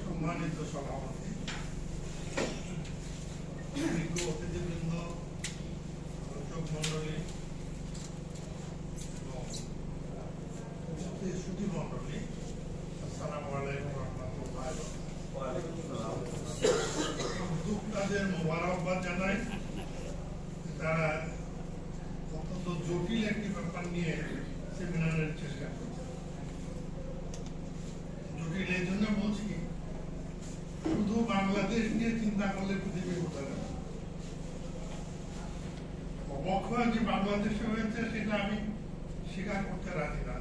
সম্মানিত সভাপতি অতিথিবৃন্দ দর্শক মন্ডলী সুধী মন্ডলী আসসালামু আলাইকুম রহমতুল্লাহ শুধু বাংলাদেশ নিয়ে চিন্তা করলে পৃথিবী অবক্ষয় যে হয়েছে সেটা আমি স্বীকার করতে রাজি না।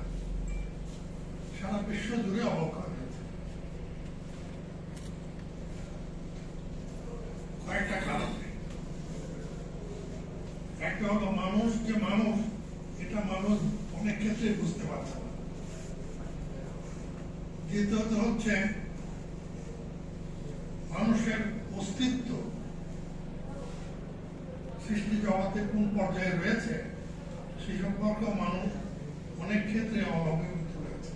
সারা বিশ্ব জুড়ে অবক্ষয় হয়েছে কয়েকটা কারণে একটা হলো মানুষ যে মানুষ এটা মানুষ অনেক ক্ষেত্রে বুঝতে পারছে না দ্বিতীয়ত হচ্ছে মানুষের অস্তিত্ব সৃষ্টি জগতে কোন পর্যায়ে রয়েছে সেই সম্পর্কে মানুষ অনেক ক্ষেত্রে অবহিত রয়েছে।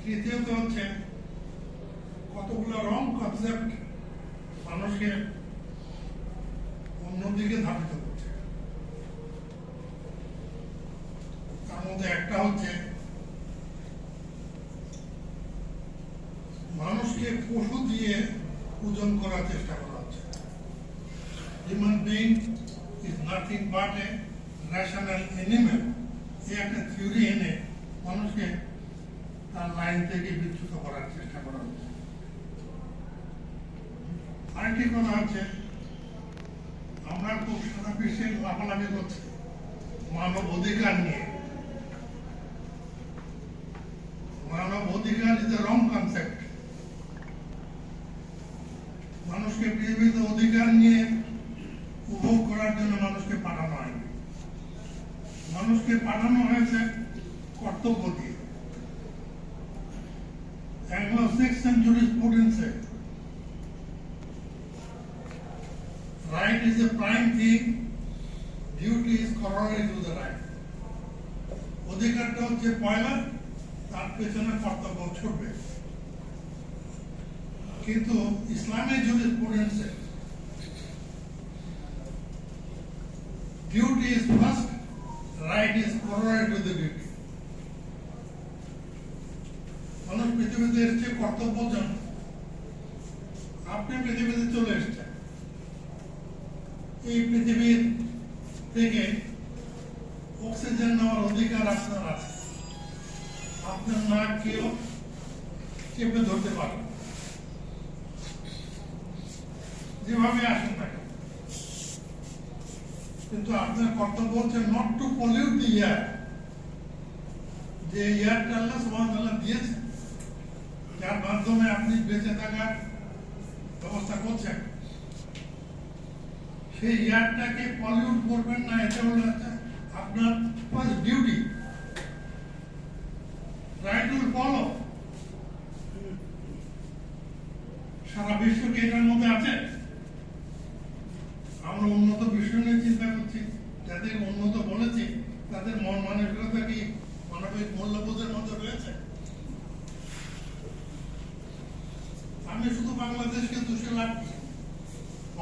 তৃতীয়ত হচ্ছে কতগুলো রং কনসেপ্ট মানুষকে অন্যদিকে ধাবিত করছে। তার মধ্যে একটা হচ্ছে পশু দিয়ে পূজন করার চেষ্টা করা হচ্ছে। Human being is nothing but a national animal এই একটা থিওরি এনে মানুষকে তার লাইন থেকে বিচ্যুত করার চেষ্টা করা হচ্ছে। আরেকটি কথা হচ্ছে, আমরা খুব সারা বিশ্বে লাফালাফি করছি। মানব অধিকার নিয়ে মানব অধিকার ইজ রং কনসেপ্ট মানুষকে পৃথিবীতে অধিকার নিয়ে উপভোগ করার জন্য মানুষকে পাঠানো হয়নি মানুষকে পাঠানো হয়েছে কর্তব্য দিয়ে অ্যাংলো সিক্স সেঞ্চুরি স্টুডেন্টসে right is a prime thing, duty is corollary to the right. অধিকারটা হচ্ছে পয়লা, তার পেছনে কর্তব্য ছুটবে। কিন্তু ইসলামের জুরিসপ্রুডেন্সে duty is first right is the duty মানুষ পৃথিবীতে এসছে, কর্তব্য জন্য আপনি পৃথিবীতে চলে এসছেন। এই পৃথিবীর থেকে অক্সিজেন নেওয়ার অধিকার আপনার আছে। আপনার নাক কেউ চেপে ধরতে পারে। যেভাবে আসেন না কিন্তু আপনার কর্তব্য হচ্ছে not to pollute the ear যে ইয়ারটা আল্লাহ দিয়েছে যার মাধ্যমে আপনি বেঁচে থাকার ব্যবস্থা করছেন। সেই ইয়ারটাকে পলিউট করবেন না এটা হলো একটা আপনার first duty right will follow সারা বিশ্ব কি এটার মধ্যে আছে? আমরা উন্নত বিশ্ব নিয়ে চিন্তা করছি। যাদের উন্নত বলেছি, তাদের মন মানসিকতা কি মানবিক মূল্যবোধের মধ্যে রয়েছে? আমি শুধু বাংলাদেশকে দোষে কি?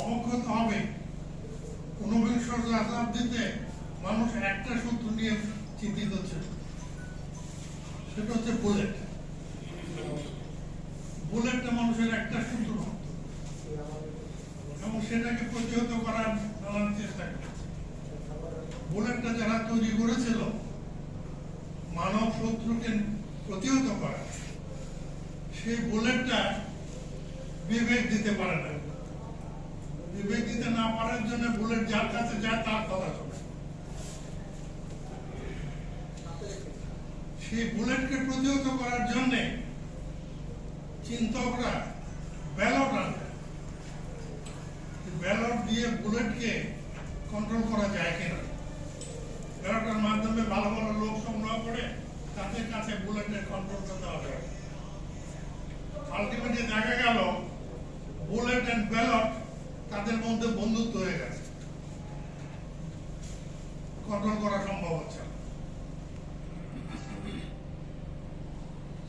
অবক্ষত হবে। ঊনবিংশ শতাব্দীতে মানুষ একটা সূত্র নিয়ে চিন্তিত ছিল সেটা হচ্ছে বুলেট বুলেটটা মানুষের একটা সূত্র এবং সেটাকে প্রতিহত করার নানান চেষ্টা বুলেটটা যারা তৈরি করেছিল, মানব শত্রুকে প্রতিহত করা সেই বুলেটটা বিবেক দিতে পারে না। বিবেক দিতে না পারার জন্য বুলেট যার কাছে যায়, তার কথা শোনে। সেই বুলেটকে প্রতিহত করার জন্য চিন্তকরা ব্যালট আনবে। ব্যালট দিয়ে বুলেটকে কন্ট্রোল করা যায় কিনা? ব্যালটের মাধ্যমে ভালো ভালো লোক সংগ্রহ করে তাদের কাছে বুলেটের কন্ট্রোল করতে হবে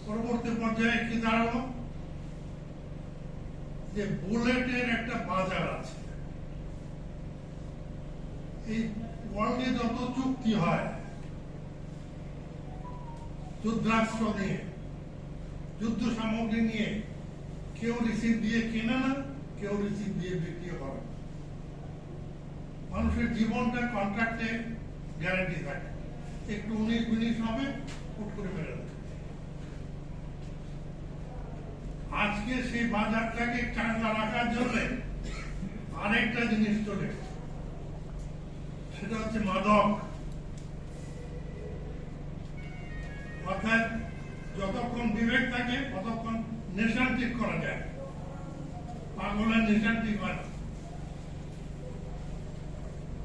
পরবর্তী পর্যায়ে কি দাঁড়াল যে বুলেটের একটা বাজার আছে এই ওয়ার্ল্ডে যত চুক্তি হয়, যুদ্ধাস্ত্র নিয়ে, যুদ্ধ সামগ্রী নিয়ে, কেউ রিসিভ দিয়ে কেনে না, কেউ রিসিভ দিয়ে বিক্রি করে মানুষের জীবনটা কন্ট্রাক্টে গ্যারান্টি থাকে। একটু উনিশ হবে ফুট করে আজকে সেই বাজারটাকে চাঙ্গা রাখার জন্য আরেকটা জিনিস চলে। সেটা হচ্ছে মাদক। অর্থাৎ যতক্ষণ বিবেক থাকে, ততক্ষণ নেশান ঠিক করা যায়। পাগলের নেশান ঠিক হয় না।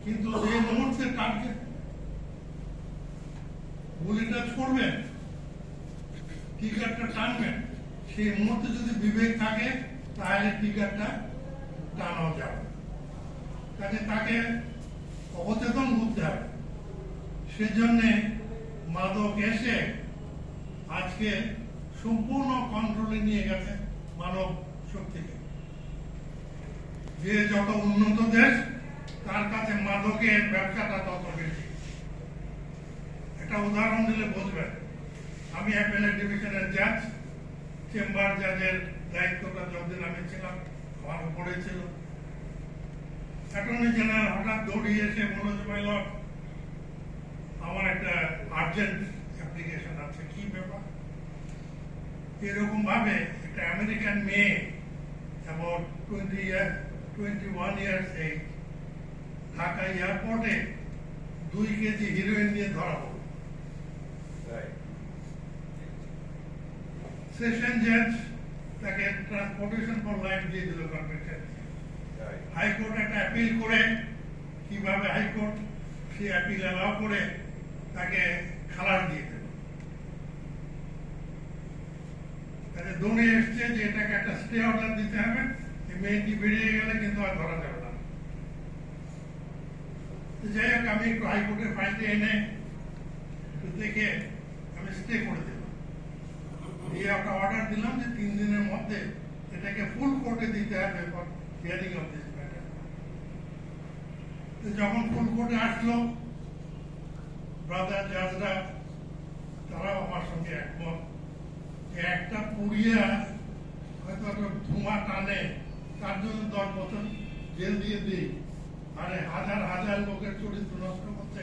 কিন্তু যে মুহূর্তে কাটকে গুলিটা ছড়বেন, টিকারটা টানবেন, সেই মুহূর্তে যদি বিবেক থাকে, তাহলে টিকারটা টানাও যাবে। তাকে অবচেতন করতে হবে সেজন্যে মাদক এসে আজকে সম্পূর্ণ কন্ট্রোলে নিয়ে গেছে মানব শক্তিকে। যে যত উন্নত দেশ, তার কাছে মাদকের ব্যবসাটা তত বেশি। একটা উদাহরণ দিলে বুঝবেন। আমি অ্যাপেলের ডিভিশনের জাজ চেম্বার জাজের দায়িত্বটা যতদিন আমি ছিলাম, আমার উপরে ছিল। অ্যাটর্নি জেনারেল হঠাৎ দৌড়িয়ে এসে বলল যে ভাই আমার একটা আর্জেন্ট অ্যাপ্লিকেশন আছে। কি ব্যাপার? এরকম ভাবে একটা আমেরিকান মেয়ে about twenty year twenty one years এই ঢাকা এয়ারপোর্টে দুই কেজি হিরোইন নিয়ে ধরা পড়ল। সেশন জাজ তাকে ট্রান্সপোর্টেশন ফর লাইফ দিয়ে দিল কনভিকশন হাইকোর্ট একটা অ্যাপিল করে, কীভাবে হাইকোর্ট সেই অ্যাপিল অ্যালাউ করে তাকে খালাস দিয়ে দিল তাহলে দৌড়ে এসছে যে এটাকে একটা স্টে অর্ডার দিতে হবে এই মেয়েটি বেরিয়ে গেলে কিন্তু আর ধরা যাবে না। যাই হোক, আমি একটু হাইকোর্টের ফাইলটা এনে দেখে আমি স্টে করে দিলাম দিয়ে একটা অর্ডার দিলাম যে তিন দিনের মধ্যে এটাকে ফুল কোর্টে দিতে হবে। হিয়ারিং অফ দিস ম্যাটার যখন ফুল কোর্টে আসলো ব্রাদার জাজরা তারাও আমার সঙ্গে একমত যে একটা পুড়িয়া হয়তো একটা ধোঁয়া টানে, তার জন্য দশ বছর জেল দিয়ে দিই। আরে হাজার হাজার লোকের চরিত্র নষ্ট করতে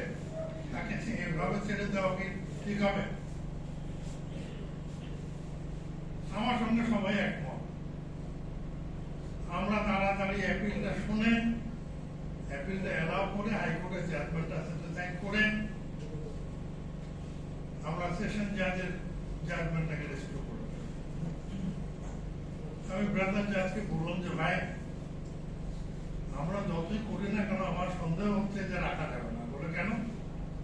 তাকে এভাবে ছেড়ে দেওয়া কি ঠিক হবে? আমার সঙ্গে সবাই একমত। আমরা তাড়াতাড়ি অ্যাপিলটা শুনে অ্যাপিলটা অ্যালাউ করে হাইকোর্টের জাজমেন্টটা সাইন করে আমরা সেশন জাজের জাজমেন্টটাকে রেস্টোর করে আমি ব্রাদার জাজকে বললাম যে, ভাই, আমরা যতই করি না কেন, আমার সন্দেহ হচ্ছে যে রাখা যাবে না। বলে, কেন?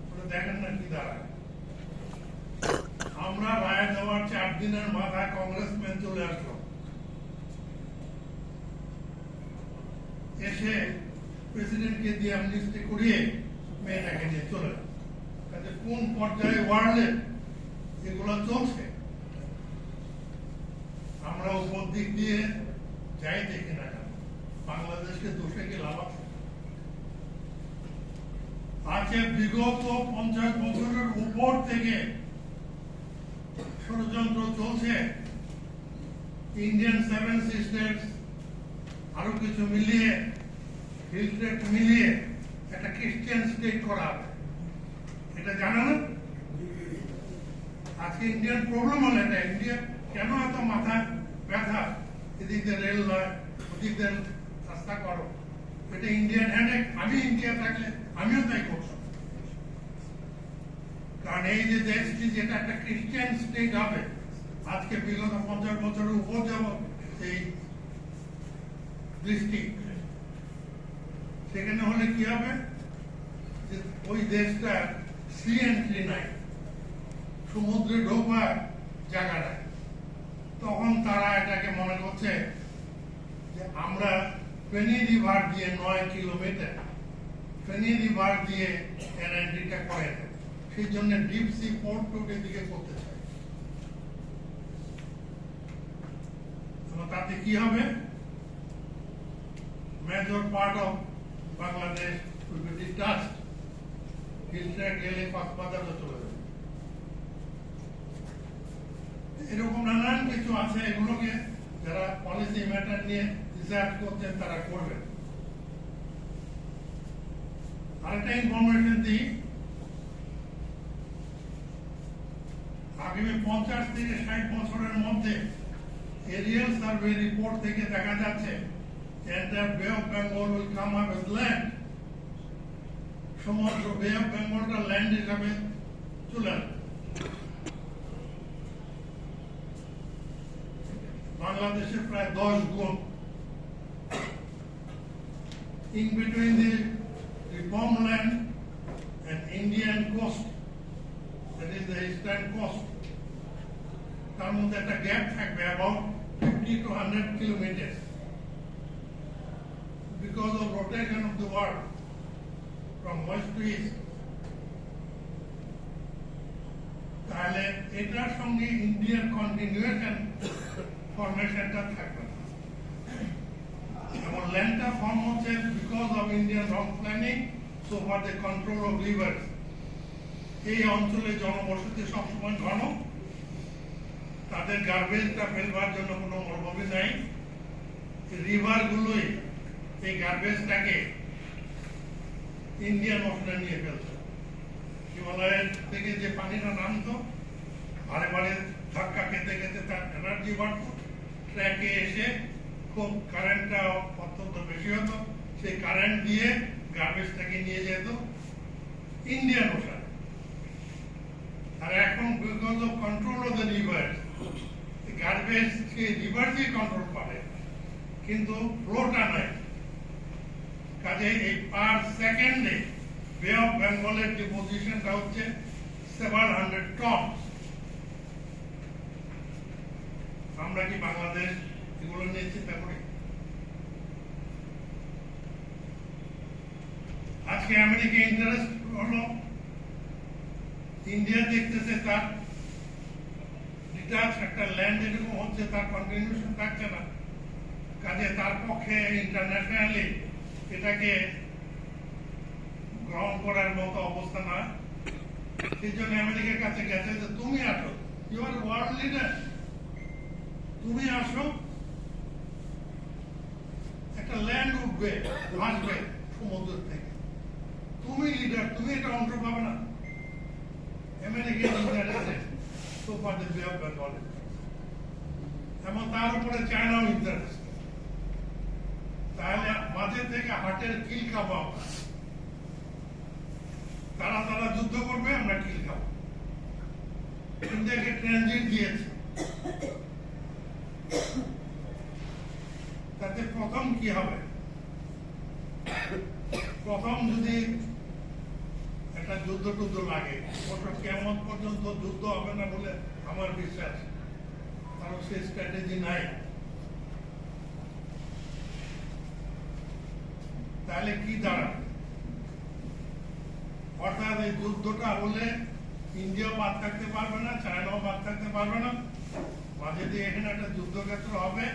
বলে, দেখেন না কি দাঁড়ায়। আমরা রায় দেওয়ার চার দিনের মাথায় কংগ্রেস কংগ্রেসম্যান চলে আসলো। এসে প্রেসিডেন্টকে দিয়ে আমনিস্টি করিয়ে মেয়েটাকে নিয়ে চলে। কাজে কোন পর্যায়ে ওয়ার্ল্ডে এগুলো চলছে। আমরা উপর দিক দিয়ে যাই দেখি না কেন। বাংলাদেশকে দোষে কি লাভ আছে? আছে বিগত পঞ্চাশ বছরের উপর থেকে ষড়যন্ত্র চলছে। ইন্ডিয়ান সেভেন সিস্টার্স আরও কিছু মিলিয়ে হিলস্টেট মিলিয়ে একটা স্টেট করা হবে। এটা জানা না? আজকে ইন্ডিয়ান প্রবলেম হলো এটা। ইন্ডিয়া কেন এত মাথা ব্যথা? এদিক দিয়ে রেল নয় ওদিক দিয়ে রাস্তা করো। এটা ইন্ডিয়ান আমি ইন্ডিয়া থাকলে আমিও তাই করতাম। কারণ এই যে দেশটি যেটা একটা খ্রিস্টান স্টেট হবে, আজকে বিগত পঞ্চাশ বছরের উপর যাব এই দৃষ্টি সেখানে হলে কি হবে? ওই দেশটা সি এন্ট্রি নাই, সমুদ্রে ঢোকবার জায়গা নাই। তখন তারা এটাকে মনে করছে যে আমরা ফেনী রিভার দিয়ে নয় কিলোমিটার ফেনী রিভার দিয়ে এনআইডিটা করে দেব। সেই জন্য ডিপ সি পোর্ট টোট এদিকে করতে চাই। তাতে কি হবে? Major part of Bangladesh will be detached hill tract গেলে কক্সবাজারও চলে যাবে এরকম নানান কিছু আছে, এগুলোকে যারা পলিসি ম্যাটার নিয়ে করছেন, তারা করবেন। আরেকটা ইনফরমেশন দিই। আগামী পঞ্চাশ থেকে ষাট বছরের মধ্যে এরিয়াল সার্ভে রিপোর্ট থেকে দেখা যাচ্ছে enter bay of Bengal will come up with land সমগ্র বে অফ বেঙ্গলটা ল্যান্ড হিসাবে চলে আসবে বাংলাদেশের প্রায় দশ গুণ in between the, the farmland and Indian coast, that is the eastern coast, তার মধ্যে একটা গ্যাপ থাকবে about fifty to hundred kilometers because of rotation of the world from west to east. তাহলে এটার সঙ্গে ইন্ডিয়ান কন্টিনিউয়েশন ফরমেশনটা থাকবে। এবং ল্যান্ডটা ফর্ম হচ্ছে because of Indian rock planning so for the control of rivers এই অঞ্চলে জনবসতি সবসময় ঘন। তাদের গার্বেজটা ফেলবার জন্য কোনো মরভূমি নাই। রিভার গুলোই এই গার্বেজটাকে ইন্ডিয়ান ওশনে নিয়ে ফেলছে হিমালয়ের থেকে যে পানিটা নামতো, বারে বারে ধাক্কা খেতে খেতে তার এনার্জি বাড়তো। ট্র্যাকে এসে খুব কারেন্টটা অত্যন্ত বেশি হতো। সেই কারেন্ট দিয়ে গার্বেজটাকে নিয়ে যেত ইন্ডিয়ান ওশান আর এখন because control of the river গার্বেজকে রিভার্সই কন্ট্রোল করে, কিন্তু ফ্লোটা নাই কাজে এই পার সেকেন্ডে বে অফ বেঙ্গলের যে পজিশনটা হচ্ছে সেভেন হান্ড্রেড টনস আমরা কি বাংলাদেশ এগুলো নিয়ে চিন্তা করি? আজকে আমেরিকা ইন্টারেস্ট হলো। ইন্ডিয়া দেখতেছে তার ডিটাচ একটা ল্যান্ড যেরকম হচ্ছে, তার কন্টিনিউশন থাকছে না। কাজে তার পক্ষে ইন্টারন্যাশনালি এটাকে গ্রহণ করার মতো অবস্থা না। সেই জন্য আমেরিকার কাছে গেছে যে, তুমি আসো। ইউ আর ওয়ার্ল্ড লিডার তুমি আসো। একটা ল্যান্ড উঠবে আসবে সমুদ্র থেকে। তুমি লিডার তুমি এটা অংশ পাবে না। American interested so far the bay Bengal এবং তার উপরে চায়নাও ইন্টারেস্ট তাহলে মাঝে হাটের কিল খাব আমরা। তারা তারা যুদ্ধ করবে, আমরা কিল খাব। ইন্ডিয়াকে ট্রানজিট দিয়েছে। তাতে প্রথম কি হবে? প্রথম যদি একটা যুদ্ধ টুদ্ধ লাগে অবশ্য কেমন পর্যন্ত যুদ্ধ হবে না বলে আমার বিশ্বাস। কারণ সে স্ট্র্যাটেজি নাই। তাহলে কি দাঁড়াবে? অর্থাৎ এই যুদ্ধটা হলে ইন্ডিয়া বাদ থাকতে পারবে না, চায়নাও বাদ থাকতে পারবে না। মাঝে দিয়ে এখানে একটা যুদ্ধক্ষেত্র হবে,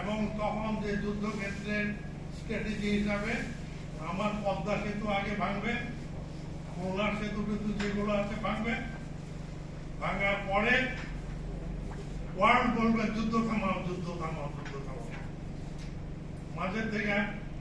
এবং তখন যে যুদ্ধক্ষেত্রের স্ট্র্যাটেজি হিসাবে আমার পদ্মা সেতু আগে ভাঙবে খুলনার সেতু টেতু যেগুলো আছে ভাঙবে। ভাঙার পরে ওয়ার্ল্ড বলবে, যুদ্ধ থামাও যুদ্ধ থামাও যুদ্ধ থামাও। মাঝে থেকে